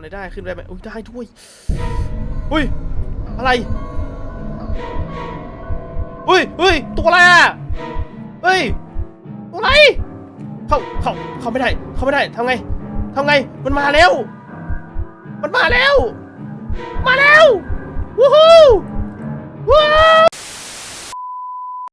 อะไรได้ขึ้นได้ไหมอุ้ยได้ด้วยอุ้ยอะไรอุ้ยอุ้ยตัวอะไรอะเฮ้ยตัวอะไรเข้าเข้าเข้าไม่ได้เข้าไม่ได้ทำไงทำไงมันมาแล้ว มันมาแล้ว มาแล้ววู้ฮู้ว้าว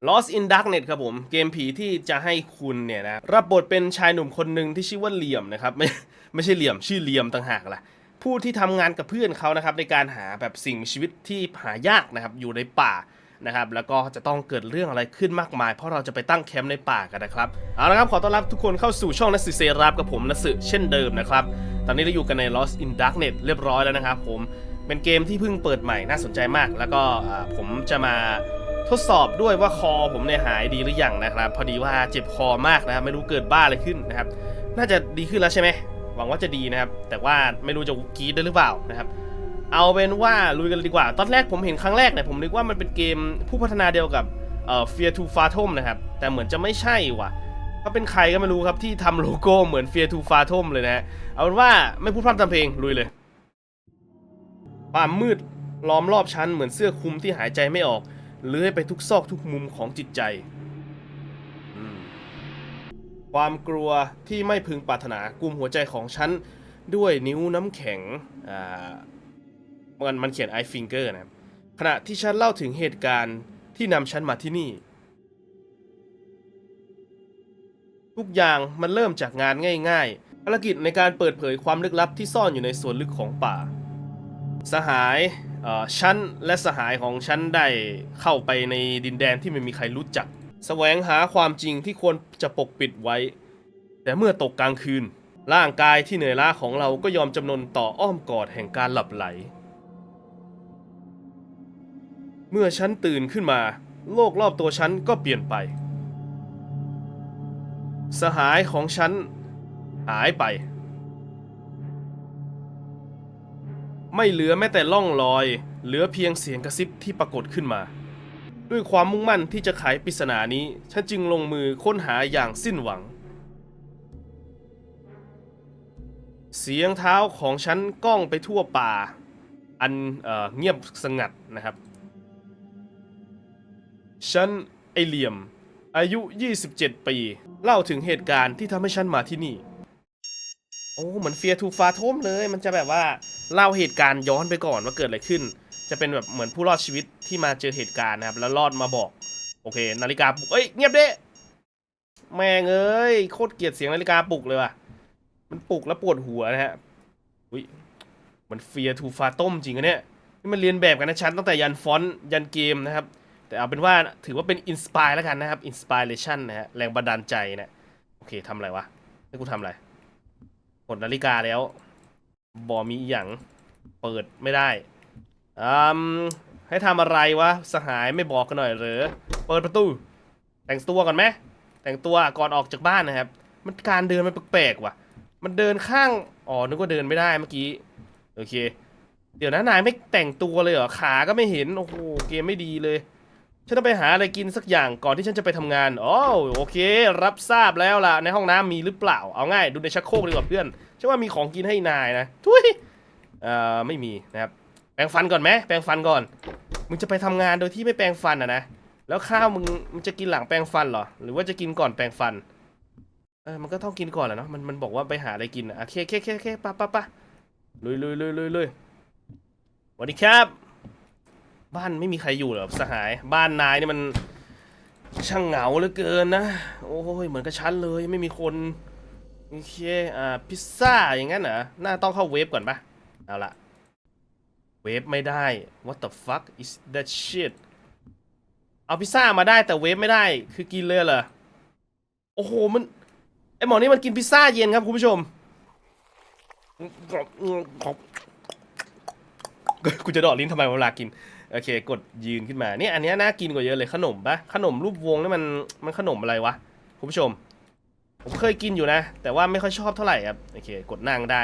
Lost in Darknet ครับผม เกมผีที่จะให้คุณเนี่ยนะ รับบทเป็นชายหนุ่มคนหนึ่งที่ชื่อว่าเหลี่ยมนะครับ ไม่ไม่ใช่เหลี่ยมชื่อเหลี่ยมต่างหากล่ะ ผู้ที่ทำงานกับเพื่อนเขานะครับในการหาแบบสิ่งมีชีวิตที่หายากนะครับอยู่ในป่านะครับแล้วก็จะต้องเกิดเรื่องอะไรขึ้นมากมาย เพราะเราจะไปตั้งแคมป์ในป่ากันนะครับเอาละครับขอต้อนรับทุกคนเข้าสู่ช่องนัสืบเซรับกับผมนัสืบเช่นเดิมนะครับตอนนี้เราอยู่กันใน Lost in Darknet เรียบร้อยแล้วนะครับผมเป็นเกมที่เพิ่งเปิดใหม่น่าสนใจมาก แล้วก็ผมจะมาทดสอบด้วยว่าคอผมเนี่ยหายดีหรือยังนะครับ พอดีว่าเจ็บคอมากนะครับไม่รู้เกิดบ้าอะไรขึ้นนะครับ น่าจะดีขึ้นแล้วใช่ไหม หวังว่าจะดีนะครับ แต่ว่าไม่รู้จะกรีดได้หรือเปล่านะครับ เอาเป็นว่าลุยกันดีกว่า ตอนแรกผมเห็นครั้งแรกเนี่ยผมนึกว่ามันเป็นเกมผู้พัฒนาเดียวกับเอ่อ Fear to Fathom นะครับ แต่เหมือนจะไม่ใช่ว่ะเขาเป็นใครก็ไม่รู้ครับที่ทำโลโก้เหมือน Fear to Fathom เลยนะเอาเป็นว่าไม่พูดพร่ำทำเพลงลุยเลยความมืดล้อมรอบชั้นเหมือนเสื้อคลุมที่หายใจไม่ออกเลื้อยไปทุกซอกทุกมุมของจิตใจ ความกลัวที่ไม่พึงปรารถนากุมหัวใจของฉัน ด้วยนิ้วน้ำแข็งอ่ามันมันเขียน I finger นะขณะที่ฉันเล่าถึงเหตุการณ์ที่นำฉันมาที่นี่ ทุกอย่างมันเริ่มจากงานง่ายๆภารกิจในการเปิดเผยความลึกลับที่ซ่อนอยู่ในส่วนลึกของป่า สหายฉันและสหายของฉันได้เข้าไปในดินแดนที่ไม่มีใครรู้จัก แสวงหาความจริงที่ควรจะปกปิดไว้ แต่เมื่อตกกลางคืน ร่างกายที่เหนื่อยล้าของเราก็ยอมจำนนต่ออ้อมกอดแห่งการหลับไหล เมื่อฉันตื่นขึ้นมา โลกรอบตัวฉันก็เปลี่ยนไป สหายของฉันหายไป ไม่เหลือแม้แต่ล่องรอย เหลือเพียงเสียงกระซิบที่ปรากฏขึ้นมา ด้วยความมุ่งมั่นที่จะไขปริศนานี้ ฉันจึงลงมือค้นหาอย่างสิ้นหวัง เสียงเท้าของฉันก้องไปทั่วป่า อันเอเงียบสงัดนะครับ ฉันไอเหลี่ยม อายุ 27 ปี เล่าถึงเหตุการณ์ที่ทำให้ฉันมาที่นี่ โอ้เหมือนเฟียทูฟาโทมเลย มันจะแบบว่าเล่าเหตุการณ์ย้อนไปก่อนว่าเกิดอะไรขึ้น จะเป็นแบบเหมือนผู้รอดชีวิตที่มาเจอเหตุการณ์นะครับ แล้วรอดมาบอก โอเค นาฬิกาปลุกเอ้ยเงียบเด้แม่งเอ้ยโคตรเกลียดเสียงนาฬิกาปลุกเลยว่ะมันปลุกแล้วปวดหัวนะฮะอุ้ยมันเฟียทูฟาโตมจริงอะเนี่ยนี่มันเรียนแบบกันนะชั้นตั้งแต่ยันฟอนต์ยันเกมนะครับ แต่เอาเป็นว่าถือว่าเป็นอินสปายแล้วกันนะครับอินสป r เ t ชันนะฮะแรงบันดาลใจนะโอเคทำอะไรวะให้กูทำอะไรกดนาฬิกาแล้วบอมีอย่างเปิดไม่ได้ อืมให้ทำอะไรวะสหายไม่บอกกันหน่อยหรือเปิดประตู แต่งตัวก่อนไหมแต่งตัวก่อนออกจากบ้านนะครับ มันการเดินมันแปลกๆว่ะ มันเดินข้างอ๋อนึกว่าเดินไม่ได้เมื่อกี้โอเค เดี๋ยวนะนายไม่แต่งตัวเลยเหรอขาก็ไม่เห็นโอ้โหเกมไม่ดีเลยฉันต้องไปหาอะไรกินสักอย่างก่อนที่ฉันจะไปทำงานอ๋อโอเค รับทราบแล้วล่ะ ในห้องน้ำมีหรือเปล่า เอาง่าย ดูในชักโครกดีกว่าเพื่อนฉันว่ามีของกินให้นายนะทุยเอ่อไม่มีนะครับ แปรงฟันก่อนไหมแปรงฟันก่อน มึงจะไปทำงานโดยที่ไม่แปรงฟันอะนะ แล้วข้าวมึงมึงจะกินหลังแปรงฟันเหรอ หรือว่าจะกินก่อนแปรงฟัน เออ มันก็ต้องกินก่อนแหละเนาะ มันมันบอกว่าไปหาอะไรกินอะโอเคโอเคโอเคโอเคปะปะปะลุยลุยลุยลุยลุยสวัสดีครับ บ้านไม่มีใครอยู่เหรอสหาย บ้านนายนี่มันช่างเหงาเหลือเกินนะ โอ้ยเหมือนกับฉันเลยไม่มีคนโอเคอ่าพิซซ่าอย่างนั้นเหรอน่าต้องเข้าเวฟก่อนปะเอาละ วฟไม่ได้ what the fuck is that shit เอาพิซซ่ามาได้แต่เวฟไม่ได้ คือกินเลยเหรอ โอ้โห มัน ไอหมอนี่มันกินพิซซ่าเย็นครับคุณผู้ชมกูจะดอดลิ้นทำไมเวลากิน โอเค กดยืนขึ้นมา เนี่ยอันนี้น่ากินกว่าเยอะเลยขนมปะขนมรูปวงนี่มันมันขนมอะไรวะ คุณผู้ชม ผมเคยกินอยู่นะ แต่ว่าไม่ค่อยชอบเท่าไหร่ครับ โอเค กดนั่งได้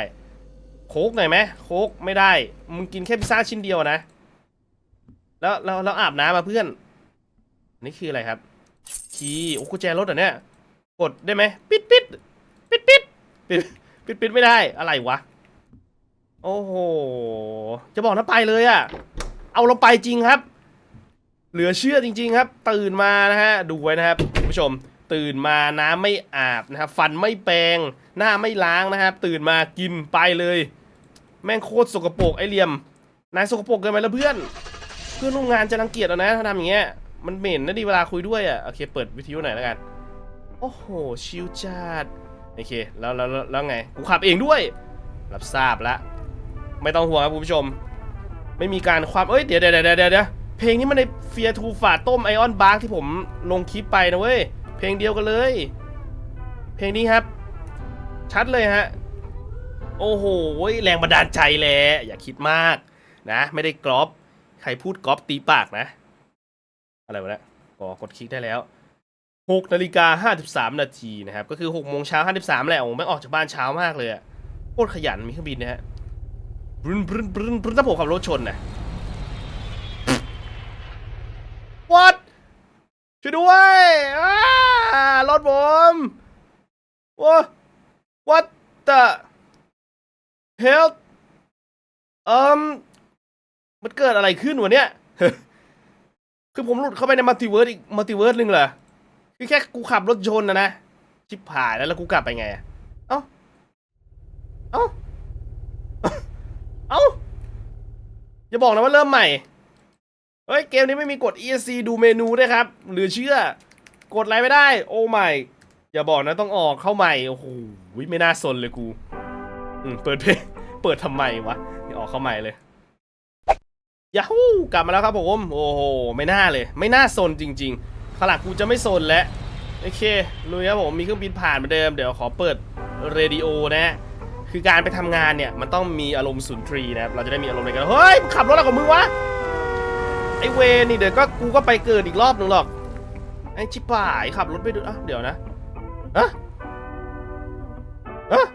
โคกหน่อยไหมโคกไม่ได้ มึงกินแค่พิซซ่าชิ้นเดียวนะ แล้วแล้วแล้วอาบน้ำมาเพื่อน นี่คืออะไรครับคีย์โอ้กุญแจรถเหรอเนี่ย กดได้ไหมปิดปิดปิดปิดปิดปิดปิดไม่ได้อะไรวะ โอ้โห จะบอกนะไปเลยอะเอาเราไปจริงครับ เหลือเชื่อจริง ๆ ครับ ตื่นมานะฮะ ดูไว้นะครับคุณผู้ชม ตื่นมาน้ำไม่อาบนะครับฟันไม่แปรงหน้าไม่ล้างนะครับ ตื่นมากินไปเลย แม่งโคตรสกปรกไอเหลี่ยม นายสกปรกเกินไปแล้วเพื่อน เพื่อนร่วมงานจะรังเกียจเอานะถ้าทำอย่างเงี้ยมันเหม็นนะดีเวลาคุยด้วยอะโอเคเปิดวิทยุหน่อยแล้วกัน โอ้โหชิลจัดโอเคแล้วแล้วแล้วแล้วไงกูขับเองด้วย รับทราบแล้วไม่ต้องห่วงครับคุณผู้ชม ไม่มีการความเอ้ยเดี๋ยวเดี๋ยวเดี๋ยวเดี๋ยวเดี๋ยวเพลงนี้มันในเฟียทูฝาต้มไอออนบาร์ที่ผมลงคลิปไปนะเว้ย ลงเดียวกันเลย เพลงนี้ครับ ชัดเลยฮะ โอ้โหแรงบันดาลใจแหละอย่าคิดมากนะ ไม่ได้กรอบใครพูดกรอบตีปากนะ อะไรวะเนี่ยก็กดคลิกได้แล้ว6นาฬิกา53 นาทีนะครับ ก็คือ6โมงเช้า53แหละโอ้โหแม่งออกจากบ้านเช้ามากเลยโคตรขยันมีเครื่องบินนะฮะบรึนบรึนบรึนบรึนถ้าผมขับรถชนนะ What ช่วยด้วยอ้ารถผมว้า What the hell เอิมมันเกิดอะไรขึ้นวะเนี่ย คือผมหลุดเข้าไปในมัลติเวิร์สอีกมัลติเวิร์สหนึ่งเหรอ คือแค่กูขับรถชนนะนะ ชิบหายแล้วแล้วกูกลับไปไง เอ้า เอ้า เอ้า อย่าบอกนะว่าเริ่มใหม่ เฮ้ยเกมนี้ไม่มีกด ESC ดูเมนูด้วยครับ หรือเชื่อกดอะไรไม่ได้ โอ้ไม่อย่าบอกนะต้องออกเข้าใหม่ โอ้โหไม่น่าสนเลยกูอืมเปิดเพลงเปิดทำไมวะเดี๋ยวออกเข้าใหม่เลยยาฮูกลับมาแล้วครับผมโอ้โหไม่น่าเลย ไม่น่าสนจริงๆขลังกูจะไม่สนแล้วโอเคลุยครับผมมีเครื่องบินผ่านเหมือนเดิมเดี๋ยวขอเปิดเรดิโอนะคือการไปทำงานเนี่ยมันต้องมีอารมณ์สุนทรีนะครับเราจะได้มีอารมณ์ในการเฮ้ยมึงขับรถอะไรของมึงวะ อเวรนี่เดี๋ยวก็กูก็ไปเกิดอีกรอบหนึ่งหรอก ไอชิบหายขับรถไปดูอะเดี๋ยวนะอะอะ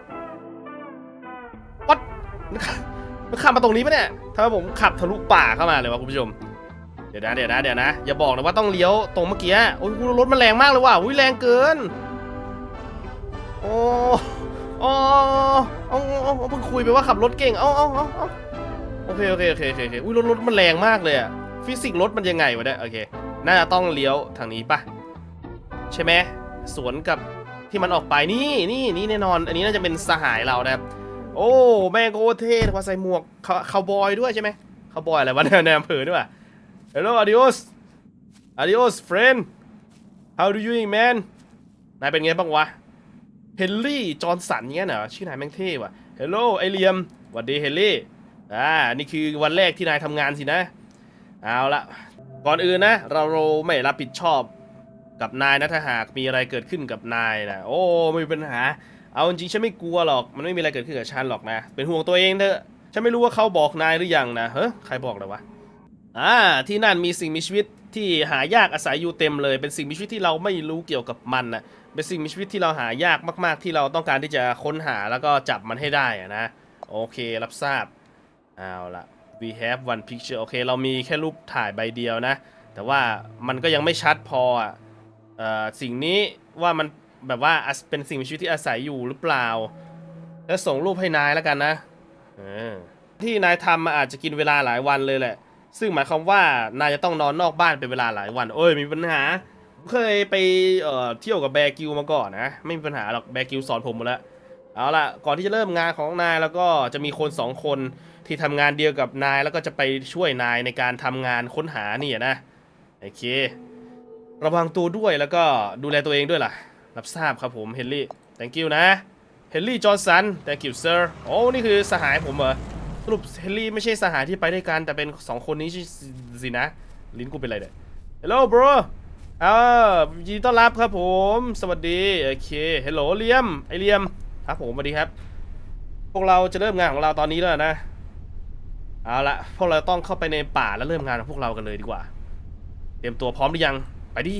วัดมันขับมาตรงนี้ปะเนี่ยทำไมผมขับทะลุป่าเข้ามาเลยวะคุณผู้ชม เดี๋ยวนะเดี๋ยวนะเดี๋ยวนะอย่าบอกนะว่าต้องเลี้ยวตรงเมื่อกี้โอ้ยรถมันแรงมากเลยว่ะอุ้ยแรงเกินโอ้โอ้เอาเอาเอเพิ่งคุยไปว่าขับรถเก่ง เอาเอาเอาเอาโอเคโอเคโอเคโอเคโอเคอุ้ยรถรถมันแรงมากเลยอะ ฟิสิกส์รถมันยังไงวะเนี่ยโอเค น่าจะต้องเลี้ยวทางนี้ปะใช่ไหมสวนกับที่มันออกไปนี่นี่นี่แน่นอน อันนี้น่าจะเป็นสหายเรานะครับ โอ้แม่งโคเท่พอใส่หมวกคาคาวบอยด้วยใช่ไหมคาวบอยอะไรวะในอำเภอด้วยวะ Hello adios adios friend how do you doing man นายเป็นไงบ้างวะเฮนรี่จอห์นสันเงี้ยเหรอชื่อนายแม่งเท่ว่ะ Hello ไอเลียมหวัดดีเฮนรี่อ่านี่คือวันแรกที่นายทำงานสินะ เอาละก่อนอื่นนะ เราไม่รับผิดชอบกับนายนะถ้าหากมีอะไรเกิดขึ้นกับนายนะโอ้ไม่มีปัญหา เอาจริงฉันไม่กลัวหรอก มันไม่มีอะไรเกิดขึ้นกับฉันหรอกนะ เป็นห่วงตัวเองเถอะฉันไม่รู้ว่าเขาบอกนายหรือยังนะเฮ้ยใครบอกเลยวะอ่าที่นั่นมีสิ่งมีชีวิตที่หายากอาศัยอยู่เต็มเลย เป็นสิ่งมีชีวิตที่เราไม่รู้เกี่ยวกับมันนะเป็นสิ่งมีชีวิตที่เราหายากมาก ๆ ที่เราต้องการที่จะค้นหาแล้วก็จับมันให้ได้นะโอเครับทราบเอาละ we have one picture โอเค เรามีแค่รูปถ่ายใบเดียวนะ แต่ว่ามันก็ยังไม่ชัดพออะสิ่งนี้ว่ามันแบบว่าเป็นสิ่งมีชีวิตที่อาศัยอยู่หรือเปล่า แล้วส่งรูปให้นายแล้วกันนะที่นายทำมาอาจจะกินเวลาหลายวันเลยแหละ ซึ่งหมายความว่านายจะต้องนอนนอกบ้านเป็นเวลาหลายวันโอ้ยมีปัญหา เคยไปเเที่ยวกับแบกิวมาก่อนนะ ไม่มีปัญหาหรอกแบกิวสอนผมหมดแล้ว เอาล่ะ ก่อนที่จะเริ่มงานของนายแล้วก็จะมีคนสองคน ที่ทำงานเดียวกับนายแล้วก็จะไปช่วยนายในการทำงานค้นหานี่นะโอเค ระวังตัวด้วยแล้วก็ดูแลตัวเองด้วยล่ะ รับทราบครับผมเฮนรี่ thank you นะเฮนรี่จอห์นสัน thank you sir โอ้นี่คือสหายผมเหรอสรุปเฮนรี่ไม่ใช่สหายที่ไปด้วยกันแต่เป็นสองคนนี้สินะ ลิ้นกูเป็นไรเนี่ย hello bro อ่ายินดีต้อนรับครับผม สวัสดี โอเค hello เลียม ไอเลียม ครับผม สวัสดีครับ พวกเราจะเริ่มงานของเราตอนนี้แล้วนะ เอาละพวกเราต้องเข้าไปในป่าแล้วเริ่มงานของพวกเรากันเลยดีกว่า เตรียมตัวพร้อมหรือยัง ไปดิ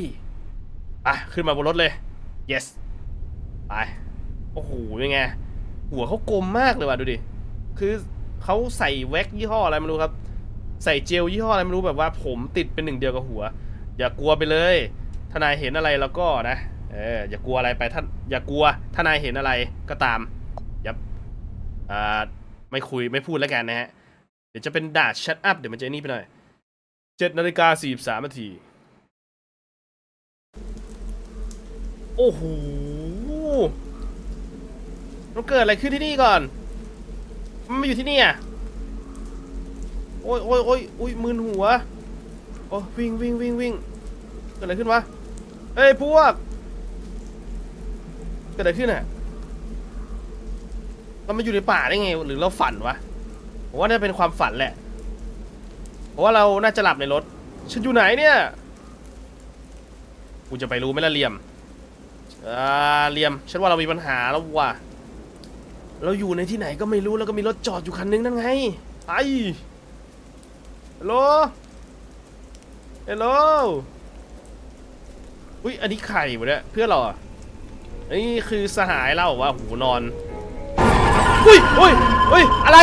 ไปขึ้นมาบนรถเลย yes ไป โอ้โหยังไง หัวเขากลมมากเลยว่ะดูดิ คือเขาใส่แว็กยี่ห้ออะไรไม่รู้ครับ ใส่เจลยี่ห้ออะไรไม่รู้แบบว่า ผมติดเป็นหนึ่งเดียวกับหัว อย่ากลัวไปเลยถ้านายเห็นอะไรแล้วก็นะ เออ อย่ากลัวอะไรไปท่านอย่ากลัวถ้านายเห็นอะไรก็ตามยับอ่า ไม่คุยไม่พูดแล้วกันนะฮะ ดี๋ยวจะเป็นด่าชัดอัพเดี๋ยวมันจะนี่ไปหน่อยเจ็ดนาฬิกาสี่สามนาที โอ้โหมันเกิดอะไรขึ้นที่นี่ก่อน มันมาอยู่ที่นี่อะ โอ้ยโอ้ยโอ้ยอุ้ยมึนหัว โอ้วิ่งวิ่งวิ่งวิ่งเกิดอะไรขึ้นวะ เฮ้ยพวก เกิดอะไรขึ้นอะเรามาอยู่ในป่าได้ไง หรือเราฝันวะ ผมว่าน่าจะเป็นความฝันแหละ เพราะว่าเราน่าจะหลับในรถ ฉันอยู่ไหนเนี่ย กูจะไปรู้ไหมล่ะเหลี่ยมอ่าเหลี่ยม ฉันว่าเรามีปัญหาแล้วว่ะ เราอยู่ในที่ไหนก็ไม่รู้แล้วก็มีรถจอดอยู่คันนึงนั่นไงไปฮัลโหลฮัลโหลอุ้ย อันนี้ใครวะเนี่ยเพื่อนเราอะอันนี้คือสหายเราเหรอวะหูนอน อุ้ยอุ้ยอุ้ยอะไร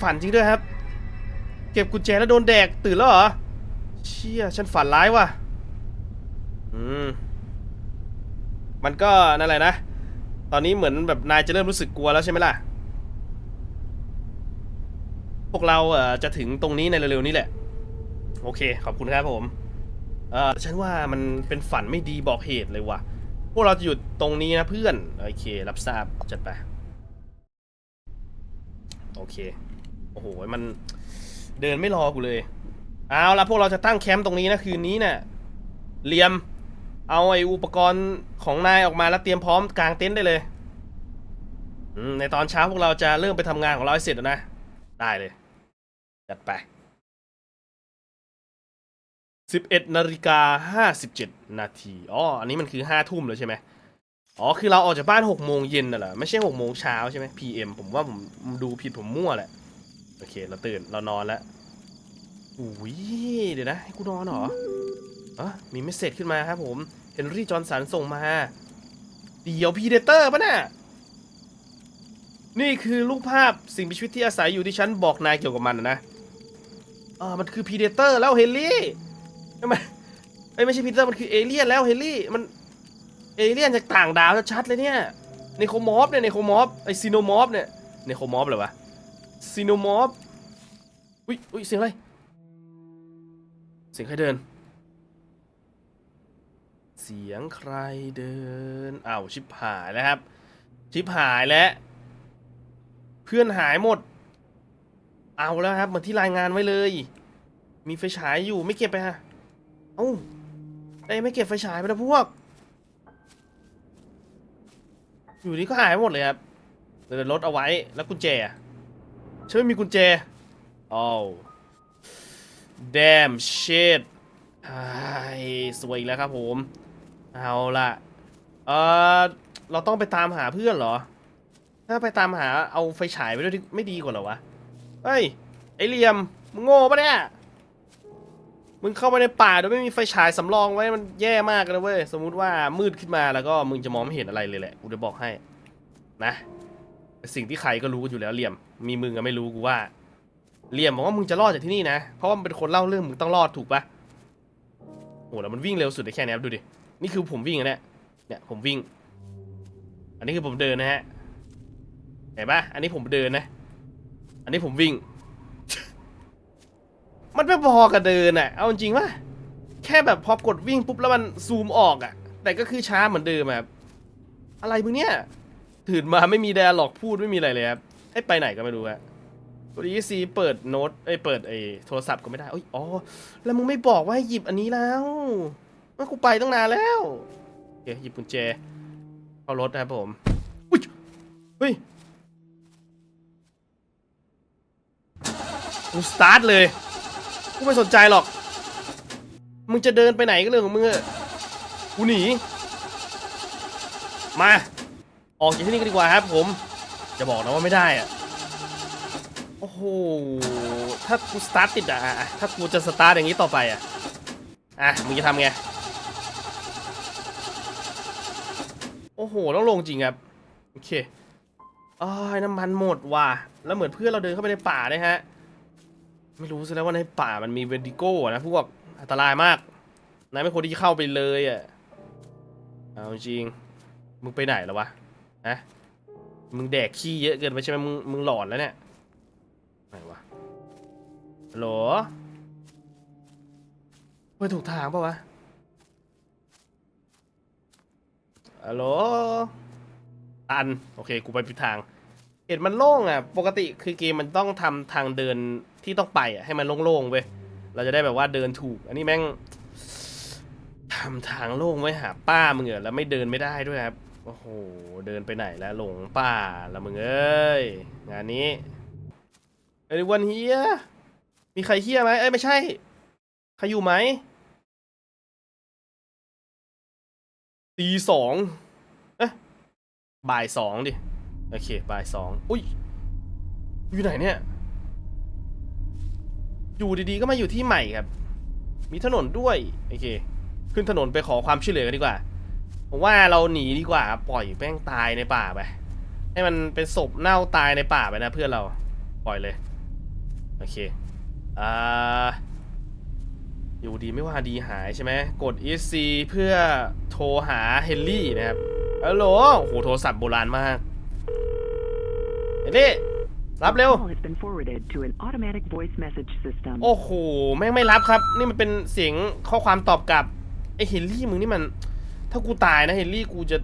ฝันจริงด้วยครับ เก็บกุญแจแล้วโดนแดกตื่นแล้วเหรอ เชี่ยฉันฝันร้ายว่ะ อืม มันก็นั่นแหละนะ ตอนนี้เหมือนแบบนายจะเริ่มรู้สึกกลัวแล้วใช่ไหมล่ะ พวกเราเอ่อจะถึงตรงนี้ในเร็วๆนี้แหละ โอเค ขอบคุณครับผม เอ่อฉันว่ามันเป็นฝันไม่ดีบอกเหตุเลยว่ะ พวกเราจะอยู่ตรงนี้นะเพื่อน โอเค รับทราบจัดไป โอเค โอ้โห มันเดินไม่รอกูเลย เอาละพวกเราจะตั้งแคมป์ตรงนี้นะคืนนี้นะ่ะเลียม เอาไอ้อุปกรณ์ของนายออกมาแล้วเตรียมพร้อมกางเต็นท์ได้เลยในตอนเช้าพวกเราจะเริ่มไปทำงานของเราให้เสร็จนะ ได้เลย จัดไป 11นาฬิกา57นาที อ๋อ อันนี้มันคือ5ทุ่มแล้วใช่ไหม อ๋อ คือเราออกจากบ้าน6โมงเย็นน่ะเหรอ ไม่ใช่6โมงเช้าใช่ไหม PM ผมว่าผมดูผิดผมมั่วแหละ โอเค เราตื่น เรานอนแล้วอุ้ย เดี๋ยวนะ ให้กูนอนเหรออ๋อมีเมสเซจขึ้นมาครับผมเฮนรี่จอห์นสันส่งมาเดี๋ยวพีเดเตอร์ปะน่ะนี่คือรูปภาพสิ่งมีชีวิตที่อาศัยอยู่ที่ฉันบอกนายเกี่ยวกับมันนะอ่ามันคือพีเดเตอร์แล้วเฮนรี่ทำไมเอ้ไม่ใช่พีเดเตอร์มันคือเอเลี่ยนแล้วเฮนรี่มัน เอเลี่ยนจากต่างดาวชัดเลยเนี่ยเนโครมอฟเนี่ยเนโครมอฟไอซีโนมอฟเนี่ยเนโครมอฟเลยวะซีโนมอฟอุ้ยอุ้ยเสียงอะไรเสียงใครเดิน เสียงใครเดินอ้าวชิบหายแล้วครับ ชิบหายแล้วเพื่อนหายหมด เอาแล้วครับเหมือนที่รายงานไว้เลย มีไฟฉายอยู่ไม่เก็บไปฮะเอ้าไอ้ไม่เก็บไฟฉายไปนะพวก อยู่นี่ก็หายหมดเลยครับเหลือรถเอาไว้แล้วกุญแจอะฉันไม่มีกุญแจอ้าว damn shit ไอ้สวยอีกแล้วครับผม เอาละเออเราต้องไปตามหาเพื่อนเหรอ ถ้าไปตามหาเอาไฟฉายไปด้วยไม่ดีกว่าเหรอวะ เฮ้ย ไอเหลี่ยม มึงโง่ปะเนี่ย มึงเข้าไปในป่าโดยไม่มีไฟฉายสำรองไว้มันแย่มากเลยเว้ยสมมุติว่ามืดขึ้นมาแล้วก็มึงจะมองไม่เห็นอะไรเลยแหละกูจะบอกให้นะสิ่งที่ใครก็รู้กันอยู่แล้วเหลี่ยม มีมึงอะไม่รู้กูว่าเหลี่ยมบอกว่ามึงจะรอดจากที่นี่นะ เพราะว่ามันเป็นคนเล่าเรื่องมึงต้องรอดถูกปะโหแล้วมันวิ่งเร็วสุดในแค่นี้ครับดูดิ นี่คือผมวิ่งอะเนี่ยเนี่ยผมวิ่ง อันนี้คือผมเดินนะฮะเห็นปะอันนี้ผมเดินนะ อันนี้ผมวิ่ง มันไม่พอกับเดินอะเอาจริงปะแค่แบบพอกดวิ่งปุ๊บแล้วมันซูมออกอะแต่ก็คือช้าเหมือนเดิมอะครับอะไรมึงเนี่ย ตื่นมาไม่มีแดร์หลอกพูดไม่มีอะไรเลยครับ ให้ไปไหนก็ไม่รู้ฮะกด EC เปิดโน้ตเอ้เปิดไอ้โทรศัพท์ก็ไม่ได้โอ้ยอ๋อ แล้วมึงไม่บอกว่าให้หยิบอันนี้แล้วว่ากูไปตั้งนานแล้วโอเคหยิบกุญแจ เข้ารถนะครับผม อุ้ย เฮ้ยกูสตาร์ทเลย กูไม่สนใจหรอก มึงจะเดินไปไหนก็เรื่องของมึงอะกูหนี มา ออกจากที่นี่กันดีกว่าครับผม จะบอกนะว่าไม่ได้อะโอ้โห ถ้ากูสตาร์ทติดอะอะถ้ากูจะสตาร์ทอย่างนี้ต่อไปอะอะ มึงจะทำไง โอ้โห ต้องลงจริงครับ โอเคอ้ายน้ำมันหมดว่ะ แล้วเหมือนเพื่อนเราเดินเข้าไปในป่านะฮะ ไม่รู้ซะแล้วว่าในป่ามันมีเวนดิโก้นะพวกอันตรายมาก นายไม่ควรที่จะเข้าไปเลยอะ เอาจริง มึงไปไหนแล้ววะฮะมึงแดกขี้เยอะเกินไปใช่ไหมมึงมึงหลอนแล้วเนี่ย ไหนวะฮัลโหลไปถูกทางปะวะฮัลโหลตัน โอเค กูไปผิดทาง เห็นมันโล่งอะ ปกติคือเกมมันต้องทำทางเดิน ที่ต้องไปอะให้มันโล่งๆเว้ยเราจะได้แบบว่าเดินถูก อันนี้แม่งทำทางโล่งไว้หาป้ามึงเหรอแล้วไม่เดินไม่ได้ด้วยครับโอ้โหเดินไปไหนแล้วหลงป่าละมึงเอ้ยงานนี้เอ้ยวันเฮียมีใครเฮียไหมเอ้ยไม่ใช่ใครอยู่ไหมตีสองเอ๊ะบ่ายสองดิ โอเค บ่ายสอง อุ้ย อยู่ไหนเนี่ย อยู่ดีๆก็มาอยู่ที่ใหม่ครับ มีถนนด้วยโอเค ขึ้นถนนไปขอความช่วยเหลือกันดีกว่าผมว่าเราหนีดีกว่า ปล่อยแม่งตายในป่าไปให้มันเป็นศพเน่าตายในป่าไปนะเพื่อนเราปล่อยเลยโอเคอ่าอยู่ดีไม่ว่าดีหายใช่ไหมกด EC เพื่อโทรหาเฮนรี่นะครับฮัลโหลโอโหโทรศัพท์โบราณมากเฮนรี่ รับเร็ว Call has been forwarded to an automatic voice message system. โอ้โห แม่งไม่รับครับ นี่มันเป็นเสียงข้อความตอบกลับไอเฮนรี่มึงนี่มัน ถ้ากูตายนะเฮนรี่กูจะ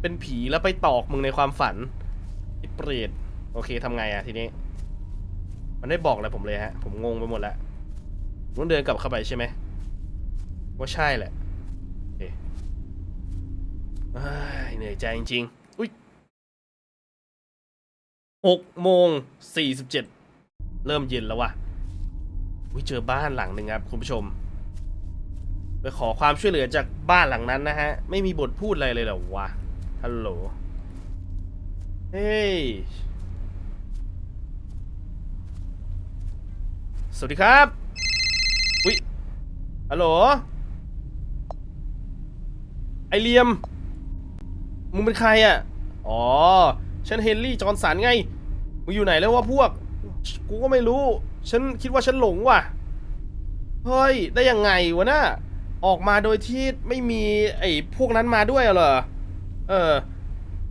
เป็นผีแล้วไปตอกมึงในความฝันไอเปรตโอเคทำไงอะทีนี้ มันได้บอกอะไรผมเลยฮะ ผมงงไปหมดแล้วผมต้องเดินกลับเข้าไปใช่ไหมว่าใช่แหละโอเคเอ้ยเหนื่อยใจจริงๆอุ้ย หกโมงสี่สิบเจ็ดเริ่มเย็นแล้วว่ะวิเจอบ้านหลังหนึ่งครับคุณผู้ชม ไปขอความช่วยเหลือจากบ้านหลังนั้นนะฮะ ไม่มีบทพูดอะไรเลยเหรอวะฮัลโหลเฮ้ยสวัสดีครับวิฮัลโหลไอเลียม มึงเป็นใครอะ อ๋อ ฉันเฮนรี่จอห์นสันไงมึงอยู่ไหนแล้ววะพวก กูก็ไม่รู้ ฉันคิดว่าฉันหลงว่ะ เฮ้ย ได้ยังไงวะน่ะออกมาโดยที่ไม่มีไอ้พวกนั้นมาด้วยเหรอ เออ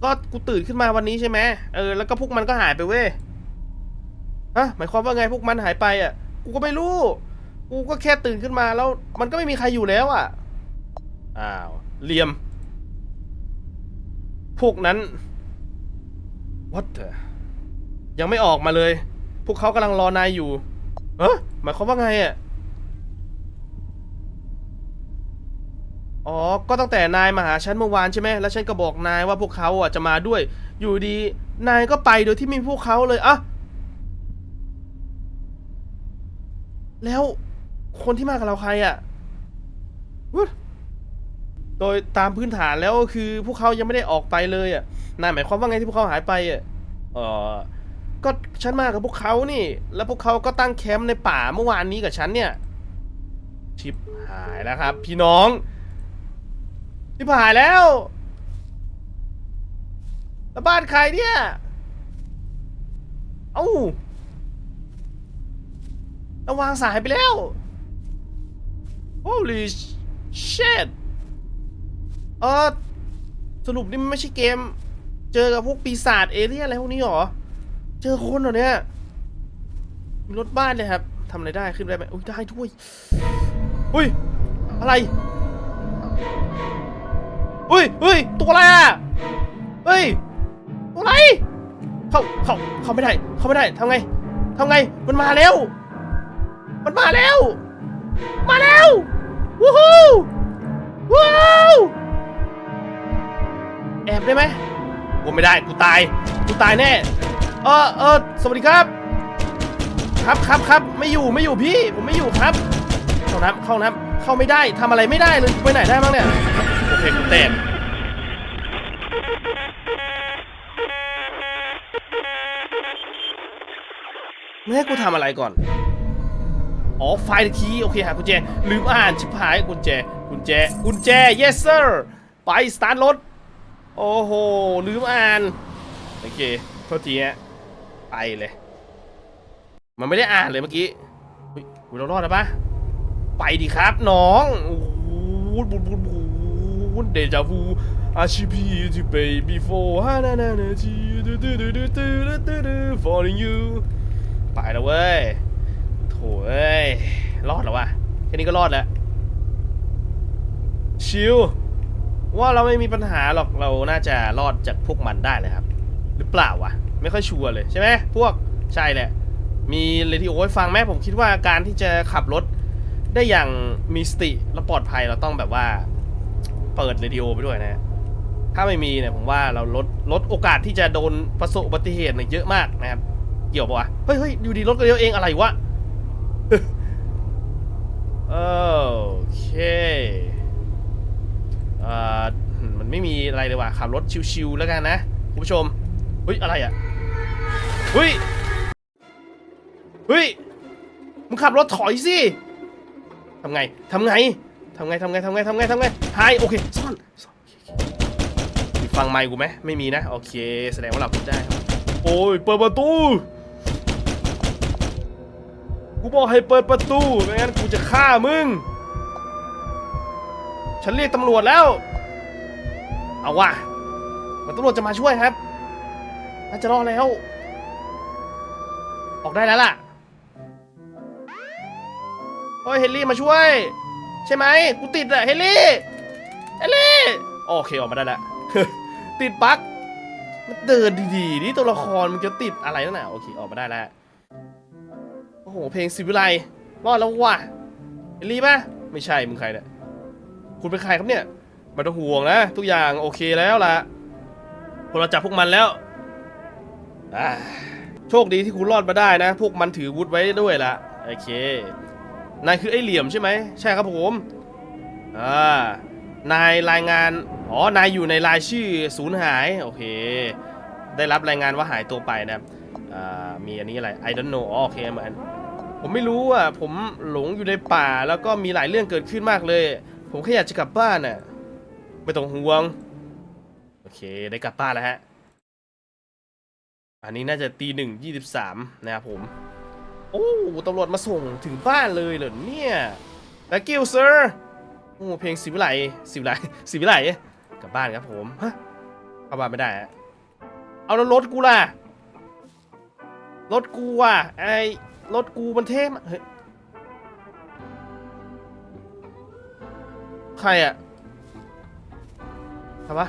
ก็กูตื่นขึ้นมาวันนี้ใช่ไหมเออ แล้วก็พวกมันก็หายไปเว้ยฮะหมายความว่าไงพวกมันหายไปอะ กูก็ไม่รู้ กูก็แค่ตื่นขึ้นมาแล้ว มันก็ไม่มีใครอยู่แล้วอะ อ้าว เลียม พวกนั้น what the ยังไม่ออกมาเลย พวกเขากำลังรอนายอยู่เอะหมายความว่าไงอะ อ๋อ ก็ตั้งแต่นายมาหาฉันเมื่อวานใช่ไหม แล้วฉันก็บอกนายว่าพวกเขาอะจะมาด้วย อยู่ดี นายก็ไปโดยที่ไม่มีพวกเขาเลยอะแล้วคนที่มากับเราใครอะอุ๊ย โดยตามพื้นฐานแล้วคือพวกเขายังไม่ได้ออกไปเลยอะนายหมายความว่าไงที่พวกเขาหายไปอะเออก็ฉันมากับพวกเขานี่ แล้วพวกเขาก็ตั้งแคมป์ในป่าเมื่อวานนี้กับฉันเนี่ย ชิบหายแล้วครับ พี่น้องชิบหายแล้วแล้วบ้านใครเนี่ย เอ้าเราวางสายไปแล้ว holy shit เออสรุปนี่มันไม่ใช่เกม เจอกับพวกปีศาจเอเลี่ยนอะไรพวกนี้หรอ เจอคนเหรอเนี่ยมีรถบ้านเลยครับทำอะไรได้ขึ้นได้ไหมอุ้ยได้ด้วยอุ้ยอะไรอุ้ยอุ้ยตัวอะไรอะเฮ้ยตัวอะไรเข้าเข้าเข้าไม่ได้เข้าไม่ได้ทำไงทำไงมันมาแล้ว มันมาแล้ว มาแล้ววู้ฮู้ว้าว แอบได้ไหมกูไม่ได้กูตายกูตายแน่ เออเออสวัสดีครับ ครับครับครับไม่อยู่ไม่อยู่พี่ ผมไม่อยู่ครับเข้าน้ำเข้าน้ำเข้าไม่ได้ทำอะไรไม่ได้เลยไปไหนได้บ้างเนี่ยโอเคกูแตกเมื่อให้กูทำอะไรก่อน อ๋อ ไฟล์คีย์โอเคหากุญแจ ลืมอ่านชิบหายกุญแจ กุญแจ กุญแจ yes sir ไปสตาร์ทรถ โอ้โห ลืมอ่าน โอเค โทษทีฮะไปเลย มันไม่ได้อ่านเลยเมื่อกี้อุ้ยเรารอดแล้วปะไปดีครับน้องโอ้โหบุญบุญบุญเดจาวูอาชีพีที่ไป before ฮานานานาทีดูดูดูดูดูดูดู falling you ไปแล้วเว้ยโถ่เอ้ย รอดแล้ววะแค่นี้ก็รอดแล้วชิล ว่าเราไม่มีปัญหาหรอกเราน่าจะรอดจากพวกมันได้เลยครับ หรือเปล่าวะไม่ค่อยชัวร์เลยใช่ไหมพวกใช่แหละ มีเรดิโอให้ฟังไหมผมคิดว่าการที่จะขับรถได้อย่างมีสติและปลอดภัยเราต้องแบบว่า เปิดเรดิโอไปด้วยนะถ้าไม่มีเนี่ยผมว่าเราลดลดโอกาสที่จะโดนประสบอุบัติเหตุเนี่ยเยอะมากนะครับเกี่ยวปะวะเฮ้ยเฮ้ยอยู่ดีรถก็เลี้ยวเองอะไรวะโอเค เอ่อมันไม่มีอะไรเลยว่ะขับรถชิวๆแล้วกันนะคุณผู้ชมเฮ้ยอะไรอะเฮ้ยเฮ้ยมึงขับรถถอยสิทำไงทำไงทำไงทำไงทำไงทำไงทำไงหายโอเคซ่อนฟังไมค์กูไหมไม่มีนะโอเค แสดงว่าเราพูดได้ครับโอ้ยเปิดประตู กูบอกให้เปิดประตูไม่งั้นกูจะฆ่ามึง ฉันเรียกตำรวจแล้ว เอาว่ะมันตำรวจจะมาช่วยครับน่าจะรอดแล้ว ออกได้แล้วล่ะเฮ้ยเฮนรี่มาช่วย ใช่ไหมกูติดอะเฮนรี่เฮนรี่โอเคออกมาได้แล้วติดบั๊กมันเดินดีๆนี่ตัวละครมันจะติดอะไรนั่นน่ะโอเคออกมาได้แล้วโอ้โหเพลงสิวิไลรอดแล้วว่ะเอลลี่ปะไม่ใช่มึงใครเนี่ย คุณเป็นใครครับเนี่ยไมาต้องห่วงนะ ทุกอย่างโอเคแล้วล่ะพวกเราจับพวกมันแล้วโชคดีที่คุณรอดมาได้นะ พวกมันถือวุธไว้ด้วยล่ะ โอเคนายคือไอ้เหลี่ยมใช่ไหม ใช่ครับผมอ่านายรายงาน อ๋อ นายอยู่ในรายชื่อสูญหาย โอเค ได้รับรายงานว่าหายตัวไปนะอ่ามีอันนี้อะไร I don't know อ๋อโอเคเหมือนผมไม่รู้อะ ผมหลงอยู่ในป่าแล้วก็มีหลายเรื่องเกิดขึ้นมากเลย ผมแค่อยากจะกลับบ้านน่ะ ไม่ต้องห่วง โอเค ได้กลับบ้านแล้วฮะ อันนี้น่าจะตีหนึ่งยี่สิบสามนะครับผม โอ้ตำรวจมาส่งถึงบ้านเลยเหรอเนี่ย thank you sir โอ้เพลงสิวิไลสิวิไลสิวิไลกลับบ้านครับผม ฮะเข้าบ้านไม่ได้ฮะเอาแล้วรถกูล่ะ รถกูอะไอรถกูมันเท่มากเฮ้ย ใครอะทำปะ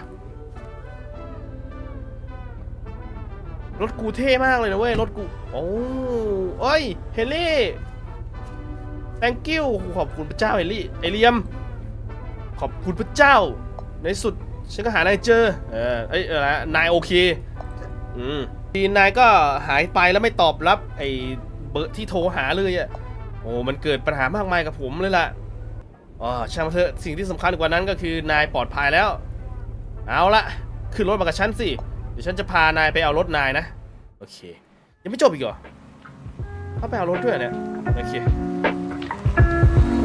รถกูเท่มากเลยนะเว้ย รถกู โอ้เอ้ย เฮนรี่ thank you ขอบคุณพระเจ้าเฮนรี่ไอเลียม ขอบคุณพระเจ้า ในสุดฉันก็หานายเจอ เออเอ้ยออนะนายโอเค อืมทีนายก็หายไปแล้วไม่ตอบรับไอ้เบอร์ที่โทรหาเลยอะ่ะโอ้ มันเกิดปัญหามากมายกับผมเลยล่ะ อ๋อช่างมันเถอะสิ่งที่สำคัญกว่านั้นก็คือนายปลอดภัยแล้ว เอาละขึ้นรถมากับฉันสิ เดี๋ยวฉันจะพานายไปเอารถนายนะ โอเค ยังไม่จบอีกเหรอเขาไปเอารถด้วยเนี่ยโอเค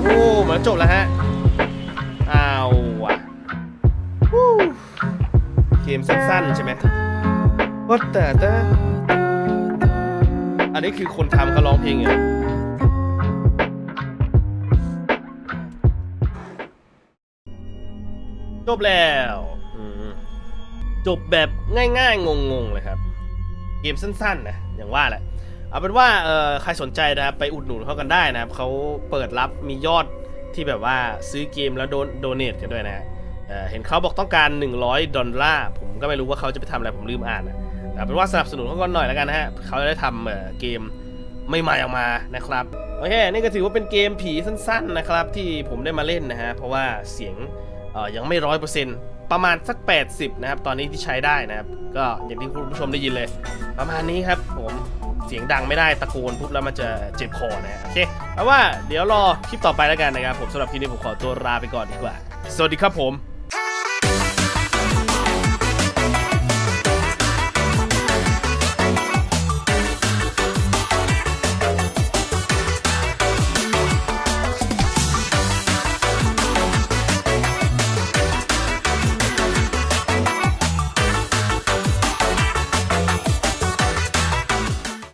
โอ้มือนจบแล้วฮะเอาว่ะวู้เกมสั้นๆใช่ไหมว่าแต่แต่อันนี้คือคนทำเขาร้องเพลงเหรอ จบแล้วอืมจบแบบง่ายๆ งงๆ เลยครับ เกมสั้นๆนะอย่างว่าแหละ เอาเป็นว่าเออใครสนใจนะครับ ไปอุดหนุนเขากันได้นะครับเขาเปิดรับมียอดที่แบบว่าซื้อเกมแล้วโดนโดเนทกันด้วยนะฮะเอ่อเห็นเขาบอกต้องการ 100 ดอลลาร์ ผมก็ไม่รู้ว่าเขาจะไปทำอะไรผมลืมอ่านนะแต่เป็นว่าสนับสนุนเขาก่อนหน่อยแล้วกันนะฮะเขาจะได้ทำเอ่อเกมไม่ใหม่ออกมานะครับโอเคนี่ก็ถือว่าเป็นเกมผีสั้น ๆนะครับ ที่ผมได้มาเล่นนะฮะเพราะว่าเสียงเอ่อ ยังไม่ร้อยเปอร์เซ็นต์ประมาณสัก 80 นะครับ ตอนนี้ที่ใช้ได้นะครับ ก็อย่างที่คุณผู้ชมได้ยินเลย ประมาณนี้ครับผมเสียงดังไม่ได้ตะโกนปุ๊บแล้วมันจะเจ็บคอนะฮะโอเคเอาว่าเดี๋ยวรอคลิปต่อไปแล้วกันนะครับผมสำหรับคลิปนี้ผมขอตัวลาไปก่อนดีกว่า สวัสดีครับผม